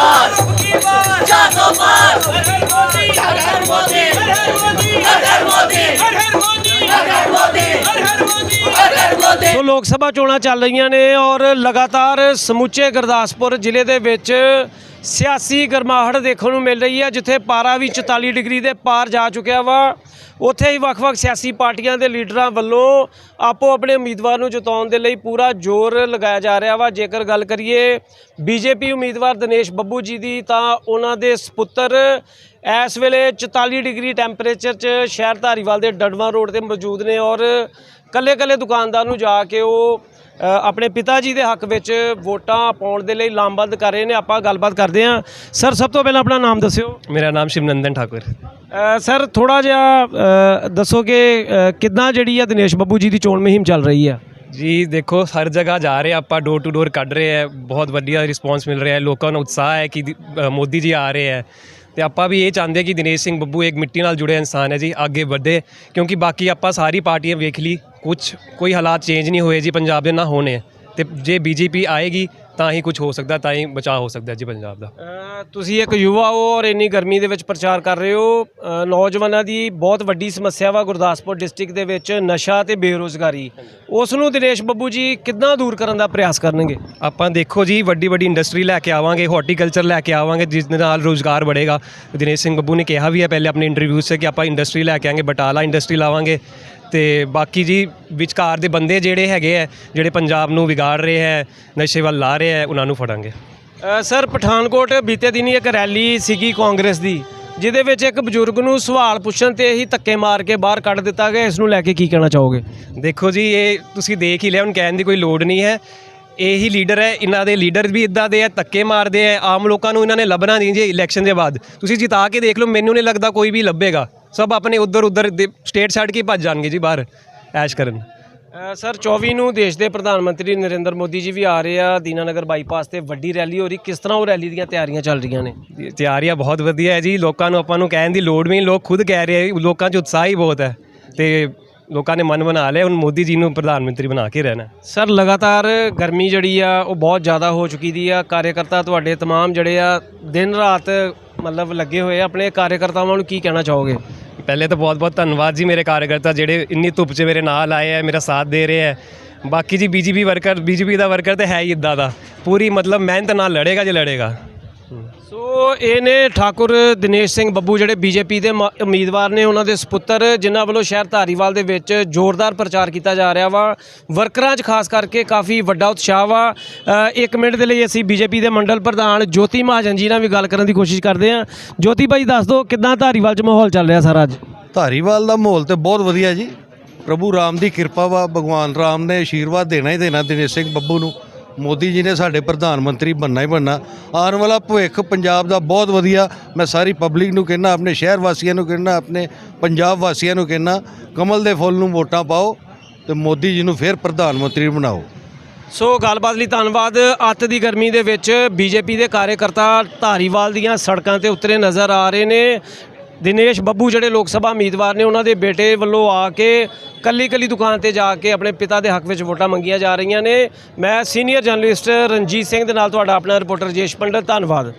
चारसौ पार चारसौ पार हर हर मोदी हर हर मोदी हर हर मोदी हर हर मोदी हर हर मोदी हर हर मोदी हर हर मोदी ਸੋ ਲੋਕ ਸਭਾ ਚੋਣਾਂ ਚੱਲ ਰਹੀਆਂ ਨੇ ਔਰ ਲਗਾਤਾਰ ਸਮੁੱਚੇ ਗੁਰਦਾਸਪੁਰ ਜ਼ਿਲ੍ਹੇ ਦੇ ਵਿੱਚ ਸਿਆਸੀ ਗਰਮਾਹਟ ਦੇਖਣ ਨੂੰ ਮਿਲ ਰਹੀ ਹੈ, ਜਿੱਥੇ ਪਾਰਾ ਵੀ 44 ਡਿਗਰੀ ਦੇ ਪਾਰ ਜਾ ਚੁੱਕਿਆ ਵਾ। ਉੱਥੇ ਹੀ ਵੱਖ-ਵੱਖ ਸਿਆਸੀ ਪਾਰਟੀਆਂ ਦੇ ਲੀਡਰਾਂ ਵੱਲੋਂ ਆਪੋ ਆਪਣੇ ਉਮੀਦਵਾਰ ਨੂੰ ਜਿਤਾਉਣ ਦੇ ਲਈ ਪੂਰਾ ਜ਼ੋਰ ਲਗਾਇਆ ਜਾ ਰਿਹਾ ਵਾ। ਜੇਕਰ ਗੱਲ ਕਰੀਏ ਬੀਜੇਪੀ ਉਮੀਦਵਾਰ ਦਿਨੇਸ਼ ਬੱਬੂ ਜੀ ਦੀ, ਤਾਂ ਉਹਨਾਂ ਦੇ ਸੁਪੁੱਤਰ ਇਸ ਵੇਲੇ 44 ਡਿਗਰੀ ਟੈਂਪਰੇਚਰ 'ਚ ਸ਼ਹਿਰ ਧਾਰੀਵਾਲ ਦੇ ਡੜਵਾ ਰੋਡ ਤੇ ਮੌਜੂਦ ਨੇ ਔਰ ਕੱਲੇ-ਕੱਲੇ ਦੁਕਾਨਦਾਰ ਨੂੰ ਜਾ ਕੇ ਉਹ ਆਪਣੇ ਪਿਤਾ ਜੀ ਦੇ ਹੱਕ ਵਿੱਚ ਵੋਟਾਂ ਪਾਉਣ ਦੇ ਲਈ ਲਾਮਬੰਦ ਕਰ ਰਹੇ ਨੇ ਆਪਾਂ ਗੱਲਬਾਤ ਕਰਦੇ ਹਾਂ। ਸਰ ਸਭ ਤੋਂ ਪਹਿਲਾਂ ਆਪਣਾ ਨਾਮ ਦੱਸਿਓ। ਮੇਰਾ ਨਾਮ ਸ਼ਿਵਨੰਦਨ ਠਾਕੁਰ। ਸਰ ਥੋੜਾ ਜਿਹਾ ਦੱਸੋ ਕਿ ਕਿੱਦਾਂ ਜਿਹੜੀ ਆ ਦਿਨੇਸ਼ ਬੱਬੂ ਜੀ ਦੀ ਚੋਣ ਮੁਹਿੰਮ ਚੱਲ ਰਹੀ ਆ? ਜੀ ਦੇਖੋ ਹਰ ਜਗ੍ਹਾ ਜਾ ਰਹੇ ਆਪਾਂ ਡੋਰ ਟੂ ਡੋਰ ਕੱਢ ਰਹੇ ਹੈ ਬਹੁਤ ਵਧੀਆ ਰਿਸਪੌਂਸ ਮਿਲ ਰਿਹਾ ਹੈ ਲੋਕਾਂ ਨੂੰ ਉਤਸ਼ਾਹ ਹੈ ਕਿ ਮੋਦੀ ਜੀ ਆ ਰਹੇ ਹੈ ਤੇ ਆਪਾਂ ਵੀ ਇਹ ਚਾਹੁੰਦੇ ਕਿ ਦਿਨੇਸ਼ ਸਿੰਘ ਬੱਬੂ ਇੱਕ ਮਿੱਟੀ ਨਾਲ ਜੁੜਿਆ ਇਨਸਾਨ ਹੈ ਜੀ ਅੱਗੇ ਵਧੇ ਕਿਉਂਕਿ ਬਾਕੀ ਆਪਾਂ ਸਾਰੀ ਪਾਰਟੀਆਂ ਵੇਖ ਲਈ ਕੁਝ ਕੋਈ ਹਾਲਾਤ ਚੇਂਜ ਨਹੀਂ ਹੋਏ ਜੀ ਪੰਜਾਬ ਦੇ ਨਾ ਹੋਣੇ। ਤੇ ਜੇ ਬੀਜੇਪੀ ਆਏਗੀ ਤਾਂ ਹੀ ਕੁਝ ਹੋ ਸਕਦਾ ਤਾਂ ਹੀ ਬਚਾਅ ਹੋ ਸਕਦਾ ਜੀ ਪੰਜਾਬ ਦਾ। ਤੁਸੀਂ ਇੱਕ ਯੁਵਾ ਹੋ ਔਰ ਇੰਨੀ ਗਰਮੀ ਦੇ ਵਿੱਚ ਪ੍ਰਚਾਰ ਕਰ ਰਹੇ ਹੋ। ਨੌਜਵਾਨਾਂ ਦੀ ਬਹੁਤ ਵੱਡੀ ਸਮੱਸਿਆ ਵਾ ਗੁਰਦਾਸਪੁਰ ਡਿਸਟ੍ਰਿਕਟ ਦੇ ਵਿੱਚ ਨਸ਼ਾ ਤੇ ਬੇਰੋਜ਼ਗਾਰੀ। ਉਸ ਨੂੰ ਦਿਨੇਸ਼ ਬੱਬੂ ਜੀ ਕਿੱਦਾਂ ਦੂਰ ਕਰਨ ਦਾ ਪ੍ਰਯਾਸ ਕਰਨਗੇ? ਆਪਾਂ ਦੇਖੋ ਜੀ ਵੱਡੀ ਵੱਡੀ ਇੰਡਸਟਰੀ ਲੈ ਕੇ ਆਵਾਂਗੇ ਹਾਰਟੀਕਲਚਰ ਲੈ ਕੇ ਆਵਾਂਗੇ ਜਿਸ ਦੇ ਨਾਲ ਰੋਜ਼ਗਾਰ ਵਧੇਗਾ। ਦਿਨੇਸ਼ ਸਿੰਘ ਬੱਬੂ ਨੇ ਕਿਹਾ ਵੀ ਹੈ ਪਹਿਲੇ ਆਪਣੇ ਇੰਟਰਵਿਊ 'ਚ ਕਿ ਆਪਾਂ ਇੰਡਸਟਰੀ ਲੈ ਕੇ ਆਵਾਂਗੇ ਬਟਾਲਾ ਇੰਡਸਟਰੀ ਲਾਵਾਂਗੇ। ਤੇ ਬਾਕੀ ਜੀ ਵਿਚਕਾਰ ਦੇ ਬੰਦੇ ਜਿਹੜੇ ਹੈਗੇ ਆ ਜਿਹੜੇ ਪੰਜਾਬ ਨੂੰ ਵਿਗਾੜ ਰਹੇ ਹੈ ਨਸ਼ੇ ਵੱਲ ਲਾ ਰਹੇ ਹੈ ਉਹਨਾਂ ਨੂੰ ਫੜਾਂਗੇ। ਸਰ ਪਠਾਨਕੋਟ ਬੀਤੇ ਦਿਨੀ ਇੱਕ ਰੈਲੀ ਸੀਗੀ ਕਾਂਗਰਸ ਦੀ ਜਿਹਦੇ ਵਿੱਚ ਇੱਕ ਬਜ਼ੁਰਗ ਨੂੰ ਸਵਾਲ ਪੁੱਛਣ ਤੇ ਹੀ ਧੱਕੇ ਮਾਰ ਕੇ ਬਾਹਰ ਕੱਢ ਦਿੱਤਾ ਗਿਆ। ਇਸ ਨੂੰ ਲੈ ਕੇ ਕੀ ਕਹਿਣਾ ਚਾਹੋਗੇ? ਦੇਖੋ ਜੀ ਇਹ ਤੁਸੀਂ ਦੇਖ ਹੀ ਲਿਆ ਹੁਣ ਕਹਿਣ ਦੀ ਕੋਈ ਲੋੜ ਨਹੀਂ ਹੈ। ਇਹੀ ਲੀਡਰ ਹੈ ਇਹਨਾਂ ਦੇ ਲੀਡਰ ਵੀ ਇਦਾਂ ਦੇ ਆ ਧੱਕੇ ਮਾਰਦੇ ਆ ਆਮ ਲੋਕਾਂ ਨੂੰ ਇਹਨਾਂ ਨੇ ਲੱਭਣਾ ਨਹੀਂ ਜੀ ਇਲੈਕਸ਼ਨ ਦੇ ਬਾਅਦ। ਤੁਸੀਂ ਜਿਤਾ ਕੇ ਦੇਖ ਲਓ ਮੈਨੂੰ ਨਹੀਂ ਲੱਗਦਾ ਕੋਈ ਵੀ ਲੱਭੇਗਾ। ਸਭ ਆਪਣੇ ਉਧਰ ਉਧਰ ਸਟੇਟ ਛੱਡ ਕੇ ਭੱਜ ਜਾਣਗੇ ਜੀ ਬਾਹਰ ਐਸ਼ ਕਰਨ। ਸਰ 24 ਨੂੰ ਦੇਸ਼ ਦੇ ਪ੍ਰਧਾਨ ਮੰਤਰੀ ਨਰਿੰਦਰ ਮੋਦੀ ਜੀ ਵੀ ਆ ਰਹੇ ਆ। ਦੀਨਾਨਗਰ ਬਾਈਪਾਸ ਤੇ ਵੱਡੀ ਰੈਲੀ ਹੋ ਰਹੀ। ਕਿਸ ਤਰ੍ਹਾਂ ਉਹ ਰੈਲੀ ਦੀਆਂ ਤਿਆਰੀਆਂ ਚੱਲ ਰਹੀਆਂ ਨੇ? ਤਿਆਰੀਆਂ ਬਹੁਤ ਵਧੀਆ ਹੈ ਜੀ। ਲੋਕਾਂ ਨੂੰ ਆਪਾਂ ਨੂੰ ਕਹਿਣ ਦੀ ਲੋੜ ਵੀ ਨਹੀਂ। ਲੋਕ ਖੁਦ ਕਹਿ ਰਹੇ ਲੋਕਾਂ 'ਚ ਉਤਸ਼ਾਹ ਹੀ ਬਹੁਤ ਹੈ। ਤੇ ਲੋਕਾਂ ਨੇ ਮਨ ਬਣਾ ਲਿਆ ਹੁਣ ਮੋਦੀ ਜੀ ਨੂੰ ਪ੍ਰਧਾਨ ਮੰਤਰੀ ਬਣਾ ਕੇ ਰਹਿਣਾ। ਸਰ ਲਗਾਤਾਰ ਗਰਮੀ ਜਿਹੜੀ ਆ ਉਹ ਬਹੁਤ ਜ਼ਿਆਦਾ ਹੋ ਚੁੱਕੀ ਦੀ ਆ। ਕਾਰਜਕਰਤਾ ਤੁਹਾਡੇ ਤਮਾਮ ਜਿਹੜੇ ਆ ਦਿਨ ਰਾਤ ਮਤਲਬ ਲੱਗੇ ਹੋਏ ਆ ਆਪਣੇ ਕਾਰਜਕਰਤਾਵਾਂ ਨੂੰ ਕੀ ਕਹਿਣਾ ਚਾਹੋਗੇ? ਪਹਿਲੇ ਤਾਂ ਬਹੁਤ ਬਹੁਤ ਧੰਨਵਾਦ ਜੀ ਮੇਰੇ ਕਾਰਜਕਰਤਾ ਜਿਹੜੇ ਇੰਨੀ ਧੁੱਪ 'ਚ ਮੇਰੇ ਨਾਲ ਆਏ ਆ ਮੇਰਾ ਸਾਥ ਦੇ ਰਹੇ ਆ। ਬਾਕੀ ਜੀ ਬੀਜੇਪੀ ਵਰਕਰ ਬੀਜੇਪੀ ਦਾ ਵਰਕਰ ਤੇ ਹੈ ਹੀ ਇਦਾਂ ਦਾ। ਪੂਰੀ ਮਤਲਬ ਮਿਹਨਤ ਨਾਲ ਲੜੇਗਾ ਜੇ ਲੜੇਗਾ। ਸੋ ਇਹ ਨੇ ਠਾਕੁਰ ਦਿਨੇਸ਼ ਸਿੰਘ ਬੱਬੂ ਜਿਹੜੇ ਬੀਜੇਪੀ ਦੇ ਮ- ਉਮੀਦਵਾਰ ਨੇ ਉਹਨਾਂ ਦੇ ਸੁਪੁੱਤਰ ਜਿਨ੍ਹਾਂ ਵੱਲੋਂ ਸ਼ਹਿਰ ਧਾਰੀਵਾਲ ਦੇ ਵਿੱਚ ਜ਼ੋਰਦਾਰ ਪ੍ਰਚਾਰ ਕੀਤਾ ਜਾ ਰਿਹਾ ਵਾ। ਵਰਕਰਾਂ 'ਚ ਖਾਸ ਕਰਕੇ ਕਾਫੀ ਵੱਡਾ ਉਤਸ਼ਾਹ ਵਾ। ਅ, ਇੱਕ ਮਿੰਟ ਦੇ ਲਈ ਅਸੀਂ ਬੀਜੇਪੀ ਦੇ ਮੰਡਲ ਪ੍ਰਧਾਨ ਜੋਤੀ ਮਹਾਜਨ ਜੀ ਨਾਲ ਵੀ ਗੱਲ ਕਰਨ ਦੀ ਕੋਸ਼ਿਸ਼ ਕਰਦੇ ਹਾਂ। ਜੋਤੀ ਭਾਈ ਦੱਸ ਦਿਓ ਕਿੱਦਾਂ ਧਾਰੀਵਾਲ 'ਚ ਮਾਹੌਲ ਚੱਲ ਰਿਹਾ ਸਾਰਾ ਅੱਜ? ਧਾਰੀਵਾਲ ਦਾ ਮਾਹੌਲ ਤੇ ਬਹੁਤ ਵਧੀਆ ਜੀ। ਪ੍ਰਭੂ ਰਾਮ ਦੀ ਕਿਰਪਾ ਵਾ ਭਗਵਾਨ ਰਾਮ ਨੇ ਆਸ਼ੀਰਵਾਦ ਦੇਣਾ ਹੀ ਦੇਣਾ ਦਿਨੇਸ਼ ਸਿੰਘ ਬੱਬੂ ਨੂੰ। ਮੋਦੀ ਜੀ ਨੇ ਸਾਡੇ ਪ੍ਰਧਾਨ ਮੰਤਰੀ ਬਣਨਾ ਹੀ ਬਣਨਾ। ਆਉਣ ਵਾਲਾ ਭਵਿੱਖ ਪੰਜਾਬ ਦਾ ਬਹੁਤ ਵਧੀਆ। ਮੈਂ ਸਾਰੀ ਪਬਲਿਕ ਨੂੰ ਕਹਿਣਾ ਆਪਣੇ ਸ਼ਹਿਰ ਵਾਸੀਆਂ ਨੂੰ ਕਹਿਣਾ ਆਪਣੇ ਪੰਜਾਬ ਵਾਸੀਆਂ ਨੂੰ ਕਹਿਣਾ ਕਮਲ ਦੇ ਫੁੱਲ ਨੂੰ ਵੋਟਾਂ ਪਾਓ ਤੇ ਮੋਦੀ ਜੀ ਨੂੰ ਫਿਰ ਪ੍ਰਧਾਨ ਮੰਤਰੀ ਬਣਾਓ। ਸੋ ਗੱਲਬਾਤ ਲਈ ਧੰਨਵਾਦ। ਅੱਤ ਦੀ ਗਰਮੀ ਦੇ ਵਿੱਚ ਬੀਜੇਪੀ ਦੇ ਕਾਰਜਕਰਤਾ ਧਾਰੀਵਾਲ ਦੀਆਂ ਸੜਕਾਂ ਤੇ ਉਤਰੇ ਨਜ਼ਰ ਆ ਰਹੇ ਨੇ। ਦਿਨੇਸ਼ ਬੱਬੂ ਜਿਹੜੇ ਲੋਕ ਸਭਾ ਉਮੀਦਵਾਰ ਨੇ, ਉਹਨਾਂ ਦੇ ਬੇਟੇ ਵੱਲੋਂ ਆ ਕੇ ਕੱਲੀ ਕੱਲੀ ਦੁਕਾਨ ਤੇ ਜਾ ਕੇ ਆਪਣੇ ਪਿਤਾ ਦੇ ਹੱਕ ਵਿੱਚ ਵੋਟਾਂ ਮੰਗੀਆਂ ਜਾ ਰਹੀਆਂ ਨੇ। ਮੈਂ ਸੀਨੀਅਰ ਜਰਨਲਿਸਟ ਰਣਜੀਤ ਸਿੰਘ ਦੇ ਨਾਲ ਤੁਹਾਡਾ ਆਪਣਾ ਰਿਪੋਰਟਰ ਜੇਸ਼ ਪੰਡਤ, ਧੰਨਵਾਦ।